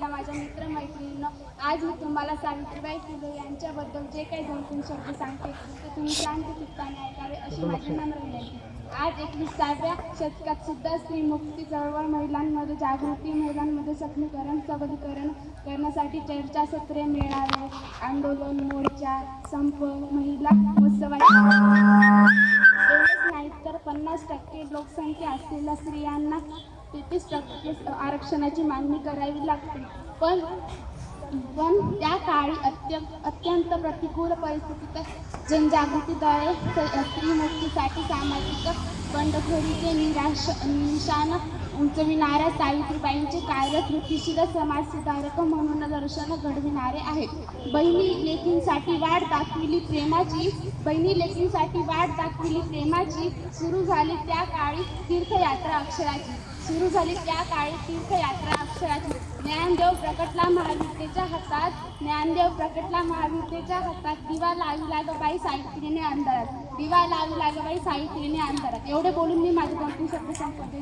असलेल्या माझ्या मित्रमैत्रिणींना आज मी तुम्हाला सावित्रीबाई फुले यांच्याबद्दल जे काही दोन तीन शब्द सांगते ते तुम्ही शांत चित्ताने ऐकावे अशी माझी नम्र विनंती आज एकविसाव्या शतकात सुद्धा स्त्री मुक्ती चळवळ महिलांमध्ये जागृती महिलांमध्ये सक्षमीकरण सबलीकरण करण्यासाठी चर्चासत्रे मेळावे आंदोलन मोर्चा संप महिला उत्सवाची एवढेच नाही तर पन्नास टक्के लोकसंख्या असलेल्या स्त्रियांना तेहतीस टक्के आरक्षणाची मागणी करावी लागते. पण पण त्या काळी अत्यंत अत्यंत प्रतिकूल परिस्थितीत जनजागृतीद्वारे स्त्रीमुक्तीसाठी सामाजिक बंडखोरीचे निराश निशाण उंचविणाऱ्या सावित्रीबाईंचे कार्य कृतीशील समाजसुधारक म्हणून दर्शन घडविणारे आहेत. बहिणी लेखींसाठी वाट दाखविली प्रेमाची बहिणी लेखींसाठी वाट दाखविली प्रेमाची सुरू झाली त्या काळी तीर्थयात्रा अक्षराची. सुरू झाली त्या काळी तीर्थयात्रा अक्षरात. ज्ञानदेव प्रकटला महाविद्येच्या हातात ज्ञानदेव प्रकटला महाविद्येच्या हातात. दिवा लागू लागबाई सावित्रीने अंधारात. दिवा लागू लागबाई सावित्रीने अंधारात. एवढे बोलून मी माझे दोन शब्द संपत्ती